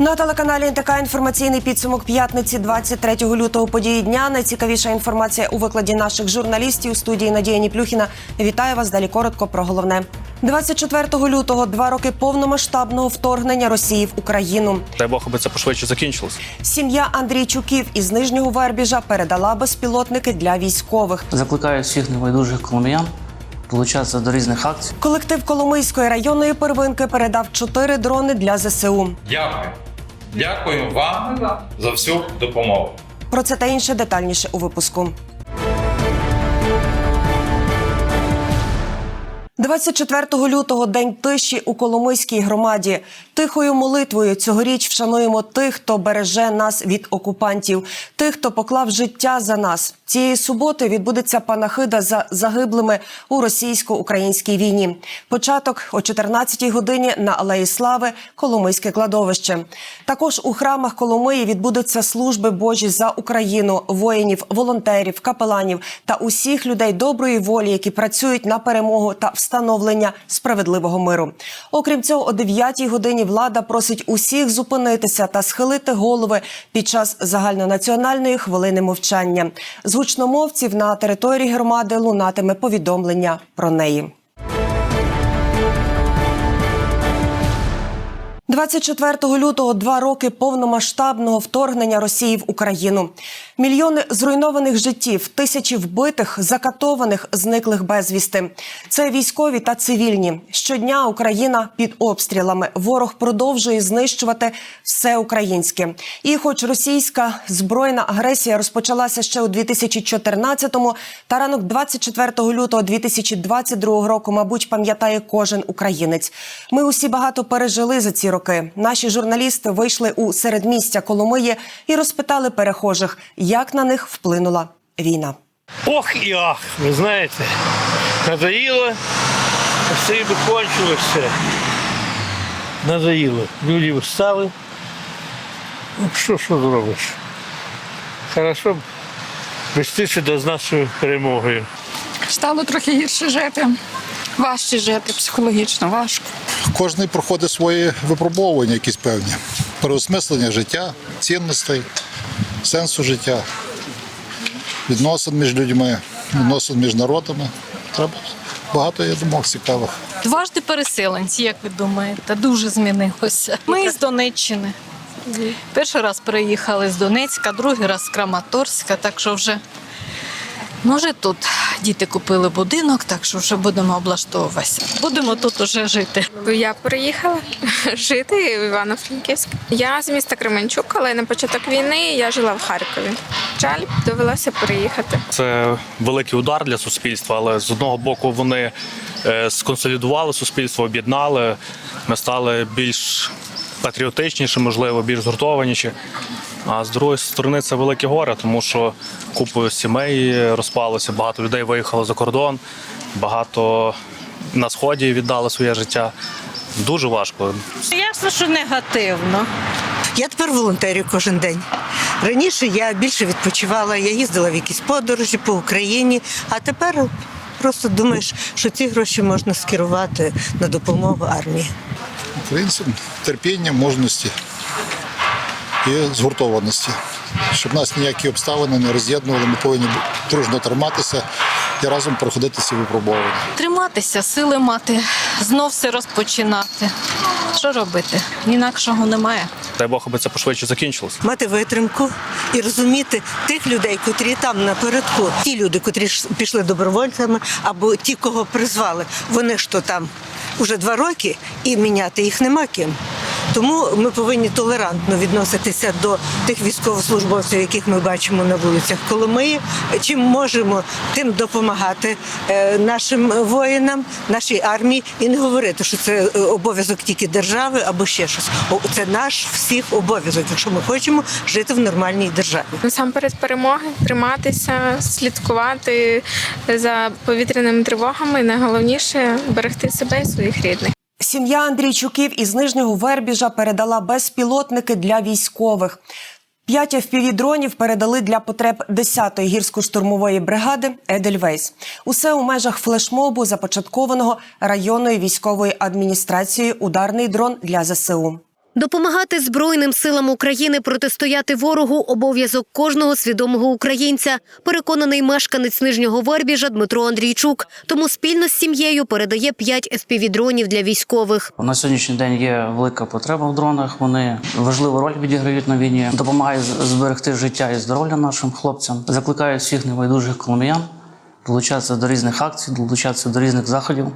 На телеканалі НТК інформаційний підсумок п'ятниці 23 лютого події дня. Найцікавіша інформація у викладі наших журналістів у студії Надія Ніплюхіна. Вітаю вас. Далі коротко про головне. 24 лютого два роки повномасштабного вторгнення Росії в Україну. Дай Бог, аби це пошвидше закінчилось. Сім'я Андрійчуків із нижнього Вербіжа передала безпілотники для військових. Закликаю всіх небайдужих коломиян долучатися до різних акцій. Колектив Коломийської районної первинки передав чотири дрони для ЗСУ. Дякую. Дякую вам за всю допомогу. Про це та інше детальніше у випуску. 24 лютого день тиші у Коломийській громаді. Тихою молитвою цьогоріч вшануємо тих, хто береже нас від окупантів, тих, хто поклав життя за нас. Цієї суботи відбудеться панахида за загиблими у російсько-українській війні. Початок о 14-й годині на Алеї Слави Коломийське кладовище. Також у храмах Коломиї відбудуться служби Божі за Україну, воїнів, волонтерів, капеланів та усіх людей доброї волі, які працюють на перемогу та встановлення справедливого миру. Окрім цього, о 9-й годині влада просить усіх зупинитися та схилити голови під час загальнонаціональної хвилини мовчання. З гучномовців на території громади лунатиме повідомлення про неї. 24 лютого два роки повномасштабного вторгнення Росії в Україну. Мільйони зруйнованих життів, тисячі вбитих, закатованих, зниклих безвісти. Це військові та цивільні. Щодня Україна під обстрілами. Ворог продовжує знищувати все українське. І, хоч російська збройна агресія розпочалася ще у 2014-му, та ранок 24 лютого 2022 року, мабуть, пам'ятає кожен українець. Ми усі багато пережили за ці роки. Наші журналісти вийшли у середмістя Коломиї і розпитали перехожих, як на них вплинула війна. Ох і ах, ви знаєте, надоїло, все би кончилося. Надоїло. Люди встали. Ну, що, що зробиш? Хорошо б вестися до з нашою перемогою. Стало трохи гірше жити, важче жити, психологічно важко. Кожен проходить свої випробовування, якісь певні. Переосмислення життя, цінностей, сенсу життя, відносин між людьми, відносин між народами. Треба багато, я думав, цікавих. Дважди переселенці, як ви думаєте, дуже змінилося. Ми з Донеччини. Перший раз приїхали з Донецька, другий раз з Краматорська, так що вже може тут діти купили будинок, так що вже будемо облаштовуватися. Будемо тут уже жити. Я приїхала жити в Івано-Франківськ. Я з міста Кременчук, але на початок війни я жила в Харкові. Жаль, довелося переїхати. Це великий удар для суспільства, але з одного боку вони е, сконсолідували суспільство, об'єднали. Ми стали більш патріотичніші, можливо, більш згуртованіші. А з другої сторони це велике горе, тому що купою сімей розпалося, багато людей виїхало за кордон, багато на сході віддали своє життя. Дуже важко. Ясно, що негативно. Я тепер волонтерю кожен день. Раніше я більше відпочивала, я їздила в якісь подорожі по Україні, а тепер просто думаєш, що ці гроші можна скерувати на допомогу армії. Українцям терпіння, мужності і згуртованості. Щоб нас ніякі обставини не роз'єднували, ми повинні дружно триматися і разом проходити ці випробування. Триматися, сили мати, знов все розпочинати. Що робити? Інакшого немає. Дай Бог, аби це пошвидше закінчилось. Мати витримку і розуміти тих людей, котрі там напередку, ті люди, котрі пішли добровольцями, або ті, кого призвали, вони ж то там уже два роки і міняти їх нема ким. Тому ми повинні толерантно відноситися до тих військовослужбовців, яких ми бачимо на вулицях Коломиї. Чим можемо, тим допомагати е, нашим воїнам, нашій армії, і не говорити, що це е, обов'язок тільки держави або ще щось. Це наш всіх обов'язок, якщо ми хочемо жити в нормальній державі. Насамперед перемоги, триматися, слідкувати за повітряними тривогами. Найголовніше берегти себе і своїх рідних. Сім'я Андрійчуків із нижнього Вербіжа передала безпілотники для військових. П'ять FPV-дронів передали для потреб 10-ї гірсько-штурмової бригади Едельвейс. Усе у межах флешмобу, започаткованого районною військовою адміністрацією «Ударний дрон для ЗСУ». Допомагати Збройним силам України протистояти ворогу обов'язок кожного свідомого українця, переконаний мешканець Нижнього Вербіжа Дмитро Андрійчук. Тому спільно з сім'єю передає 5 FPV-дронів для військових. На сьогоднішній день є велика потреба в дронах. Вони важливу роль відіграють на війні, допомагають зберегти життя і здоров'я нашим хлопцям. Закликаю всіх небайдужих коломиян долучатися до різних акцій, долучатися до різних заходів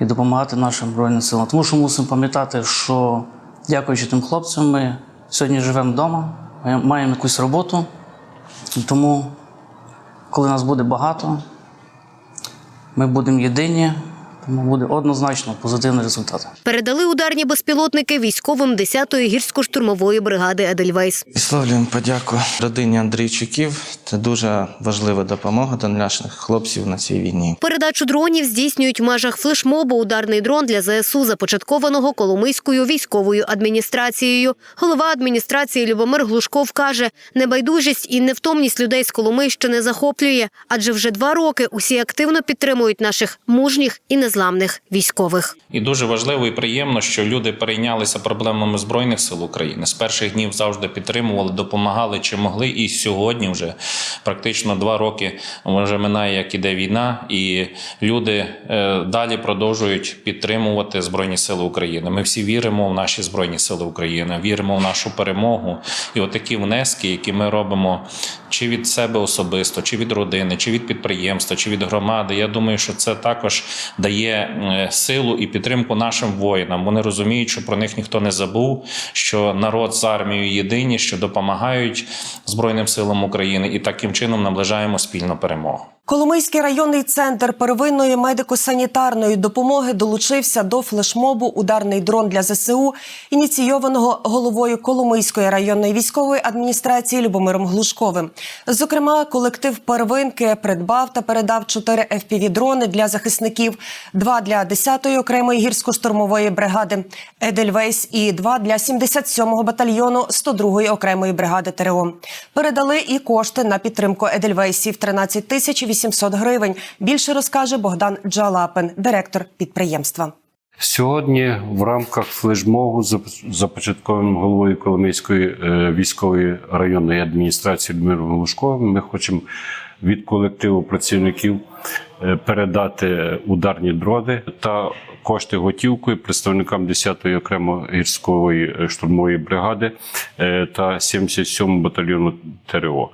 і допомагати нашим збройним силам. Тому що мусимо пам'ятати, що дякуючи тим хлопцям, ми сьогодні живемо вдома, маємо- якусь роботу. Тому, коли нас буде багато, ми будемо єдині, буде однозначно позитивний результат. Передали ударні безпілотники військовим 10-ї гірсько-штурмової бригади Едельвейс. Висловлюємо подяку родині Андрійчуків. Це дуже важлива допомога для наших хлопців на цій війні. Передачу дронів здійснюють в межах флешмобу ударний дрон для ЗСУ, започаткованого Коломийською військовою адміністрацією. Голова адміністрації Любомир Глушков каже, небайдужість і невтомність людей з Коломийщини захоплює, адже вже два роки усі активно підтримують наших мужніх і незламних військових. І дуже важливо і приємно, що люди перейнялися проблемами збройних сил України. З перших днів завжди підтримували, допомагали чи могли. І сьогодні вже практично два роки вже минає, як іде війна, і люди е, далі продовжують підтримувати збройні сили України. Ми всі віримо в наші збройні сили України, віримо в нашу перемогу. І отакі внески, які ми робимо чи від себе особисто, чи від родини, чи від підприємства, чи від громади. Я думаю, що це також дає е, силу і підтримку нашим воїнам. Вони розуміють, що про них ніхто не забув, що народ з армією єдині, що допомагають Збройним силам України, і таким чином наближаємо спільну перемогу. Коломийський районний центр первинної медико-санітарної допомоги долучився до флешмобу Ударний дрон для ЗСУ, ініційованого головою Коломийської районної військової адміністрації Любомиром Глушковим. Зокрема, колектив первинки придбав та передав 4 FPV-дрони для захисників, два для 10-ї окремої гірсько-штурмової бригади Едельвейс і два для 77-го батальйону 102-ї окремої бригади ТРО. Передали і кошти на підтримку Едельвейсів 13 тисяч 800 гривень. Більше розкаже Богдан Джалапин, директор підприємства. Сьогодні в рамках флешмогу започатковим головою Коломийської е, військової районної адміністрації Дмитром Глушковим, ми хочемо від колективу працівників е, передати ударні дрони та кошти готівкою представникам 10-ї окремо гірської е, штурмової бригади е, та 77 батальйону ТРО.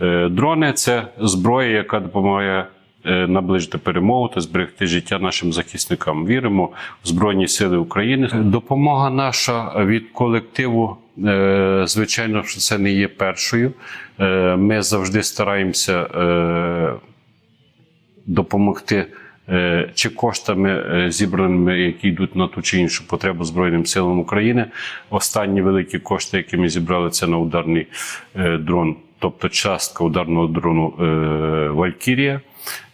Е, Дрони це зброя, яка допомагає наближити перемогу та зберегти життя нашим захисникам. Віримо в Збройні Сили України. Допомога наша від колективу. Звичайно, що це не є першою. Ми завжди стараємося допомогти чи коштами е, зібраними, які йдуть на ту чи іншу потребу Збройним силам України. Останні великі кошти, які ми зібрали, це на ударний е, дрон, тобто частка ударного дрону е, Валькірія.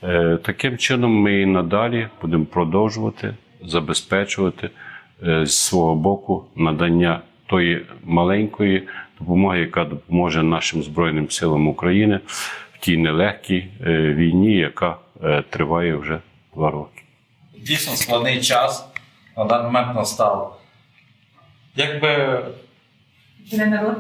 Е, Таким чином, ми і надалі будемо продовжувати забезпечувати е, з свого боку надання тої маленької допомоги, яка допоможе нашим Збройним силам України в тій нелегкій е, війні, яка е, триває вже два роки. Дійсно складний час на даний момент настав. Якби народ,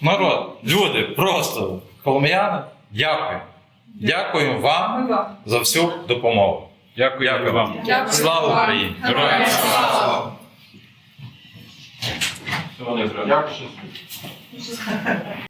Народ, люди, просто коломияни, дякую. Дякую вам за всю допомогу. Дякую, Дякую вам. Слава Україні! Героям слава!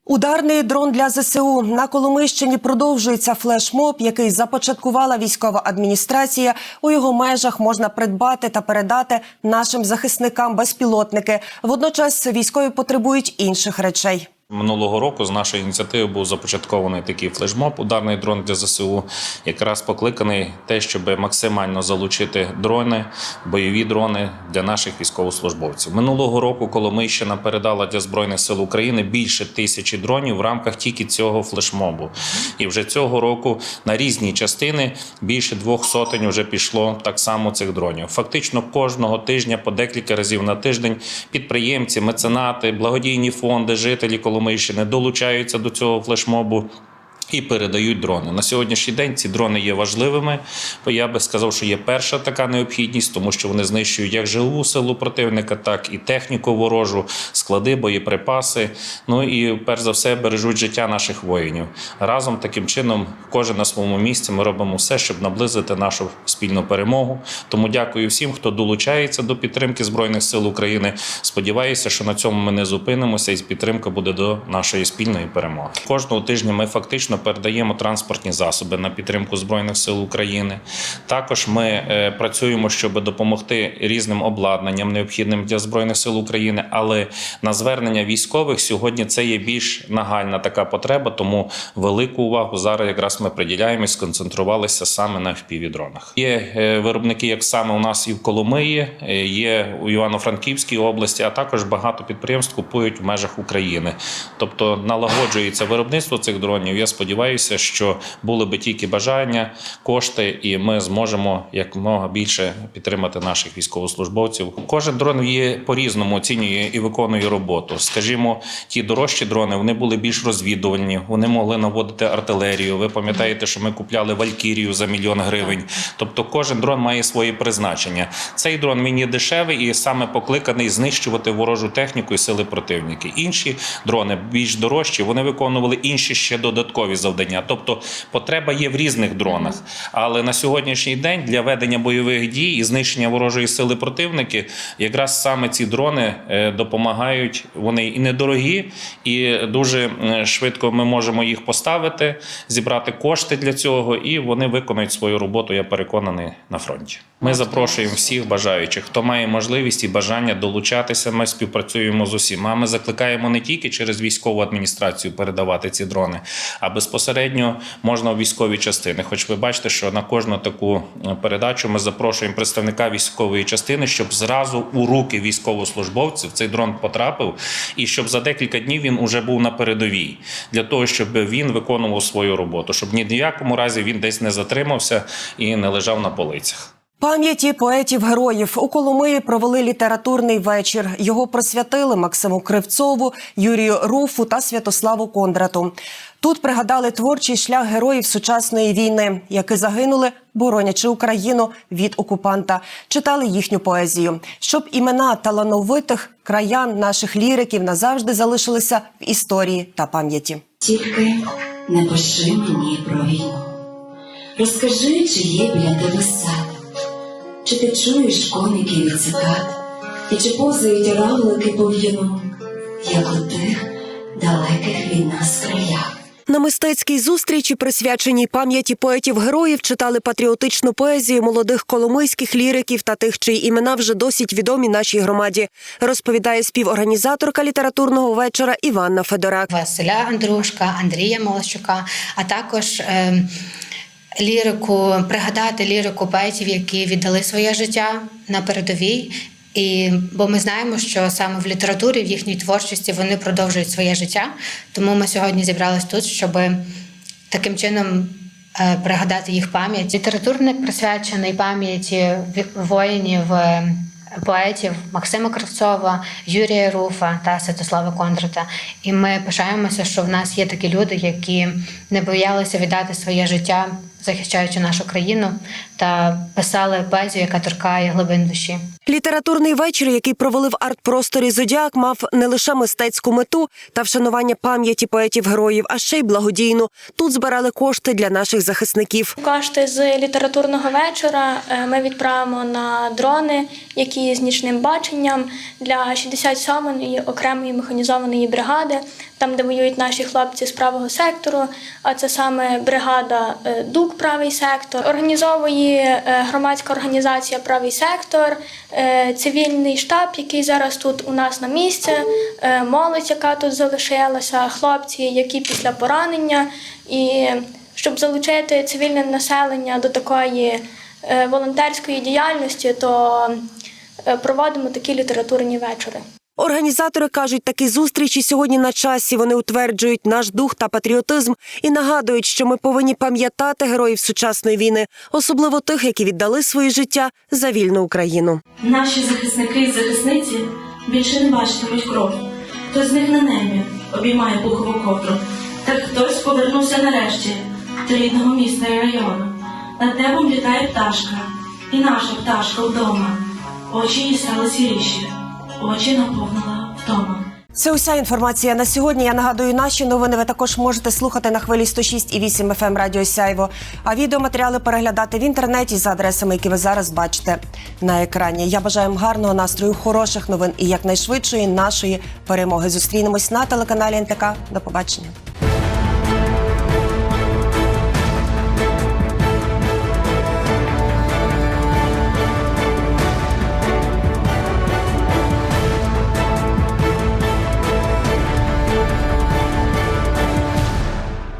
Ударний дрон для ЗСУ на Коломийщині продовжується флешмоб, який започаткувала військова адміністрація. У його межах можна придбати та передати нашим захисникам безпілотники. Водночас військові потребують інших речей. Минулого року з нашої ініціативи був започаткований такий флешмоб, ударний дрон для ЗСУ, якраз покликаний те, щоб максимально залучити дрони, бойові дрони для наших військовослужбовців. Минулого року Коломийщина передала для збройних сил України більше тисячі дронів в рамках тільки цього флешмобу. І вже цього року на різні частини більше двох сотень вже пішло так само цих дронів. Фактично кожного тижня по декілька разів на тиждень підприємці, меценати, благодійні фонди, жителі Коломийщини долучаються до цього флешмобу. І передають дрони. На сьогоднішній день ці дрони є важливими. бо Я би сказав, що є перша така необхідність, тому що вони знищують як живу силу противника, так і техніку ворожу, склади, боєприпаси. Ну і перш за все бережуть життя наших воїнів. Разом таким чином, кожен на своєму місці, ми робимо все, щоб наблизити нашу спільну перемогу. Тому дякую всім, хто долучається до підтримки Збройних сил України. Сподіваюся, що на цьому ми не зупинимося, і підтримка буде до нашої спільної перемоги. Кожного тижня ми фактично передаємо транспортні засоби на підтримку Збройних сил України. Також ми е, працюємо, щоб допомогти різним обладнанням, необхідним для Збройних сил України. Але на звернення військових сьогодні це є більш нагальна така потреба, тому велику увагу зараз якраз ми приділяємо і сконцентрувалися саме на FPV-дронах. Є е, виробники, як саме у нас і в Коломиї, е, є у Івано-Франківській області, а також багато підприємств купують в межах України. Тобто налагоджується виробництво цих дронів. Я сподіваюся, що були би тільки бажання, кошти, і ми зможемо якомога більше підтримати наших військовослужбовців. Кожен дрон є по-різному оцінює і виконує роботу. Скажімо, ті дорожчі дрони вони були більш розвідувальні, вони могли наводити артилерію. Ви пам'ятаєте, що ми купляли Валькірію за мільйон гривень. Тобто, кожен дрон має своє призначення. Цей дрон є дешевий і саме покликаний знищувати ворожу техніку і сили противники. Інші дрони більш дорожчі, вони виконували інші ще додаткові завдання. Тобто, потреба є в різних дронах. Але на сьогоднішній день для ведення бойових дій і знищення ворожої сили противники, якраз саме ці дрони е, допомагають. Вони і недорогі, і дуже е, швидко ми можемо їх поставити, зібрати кошти для цього, і вони виконують свою роботу. Я переконаний на фронті. Ми запрошуємо всіх бажаючих, хто має можливість і бажання долучатися. Ми співпрацюємо з усіма. Ми закликаємо не тільки через військову адміністрацію передавати ці дрони, а безпосередньо можна у військові частини. Хоч ви бачите, що на кожну таку е, передачу ми запрошуємо представника військової частини, щоб зразу у руки військовослужбовців цей дрон потрапив, і щоб за декілька днів він уже був на передовій для того, щоб він виконував свою роботу, щоб ні в якому разі він десь не затримався і не лежав на полицях. Пам'яті поетів-героїв у Коломиї провели літературний вечір. Його присвятили Максиму Кривцову, Юрію Руфу та Святославу Кондрату. Тут пригадали творчий шлях героїв сучасної війни, які загинули, боронячи Україну від окупанта. Читали їхню поезію, щоб імена талановитих краян наших ліриків назавжди залишилися в історії та пам'яті. Тільки не пиши мені про війну. Розкажи, чи є біля тебе сад, чи ти чуєш коників і цикад, і чи повзають равлики по в'юну, як у тих далеких від нас краях. На мистецькій зустрічі, присвяченій пам'яті поетів-героїв, читали патріотичну поезію молодих коломийських ліриків та тих, чиї імена вже досить відомі нашій громаді. Розповідає співорганізаторка літературного вечора Іванна Федорак. Василя Андрушка, Андрія Молощука, а також е, лірику, пригадати лірику поетів, які віддали своє життя на передовій. І бо ми знаємо, що саме в літературі, в їхній творчості вони продовжують своє життя. Тому ми сьогодні зібрались тут, щоб таким чином е, пригадати їх пам'ять. Літературник присвячений пам'яті воїнів. е, Поетів Максима Кравцова, Юрія Руфа та Святослава Кондрата. І ми пишаємося, що в нас є такі люди, які не боялися віддати своє життя, захищаючи нашу країну, та писали поезію, яка торкає глибин душі. Літературний вечір, який провели в арт-просторі Зодіак, мав не лише мистецьку мету та вшанування пам'яті поетів-героїв, а ще й благодійну. Тут збирали кошти для наших захисників. Кошти з літературного вечора е, ми відправимо на дрони, які з нічним баченням для 67-ї окремої механізованої бригади, там де воюють наші хлопці з правого сектору. А це саме бригада е, ДУК Правий сектор. Організовує е, громадська організація Правий сектор, е, цивільний штаб, який зараз тут у нас на місці, е, молодь, яка тут залишилася, хлопці, які після поранення і щоб залучити цивільне населення до такої волонтерської діяльності, то проводимо такі літературні вечори. Організатори кажуть, такі зустрічі сьогодні на часі. Вони утверджують наш дух та патріотизм і нагадують, що ми повинні пам'ятати героїв сучасної війни, особливо тих, які віддали своє життя за вільну Україну. Наші захисники і захисниці більше не бачитимуть кров. Хтось з них на небі обіймає пухову ковдру, та хтось повернувся нарешті до рідного міста і району. Над небом літає пташка, і наша пташка вдома. Очі її стали сіріші, очі наповнила втома. Це уся інформація на сьогодні. Я нагадую, наші новини ви також можете слухати на хвилі 106,8 FM ем Радіо Сяйво, а відеоматеріали переглядати в інтернеті за адресами, які ви зараз бачите на екрані. Я бажаю вам гарного настрою, хороших новин і якнайшвидшої нашої перемоги. Зустрінемось на телеканалі НТК. До побачення.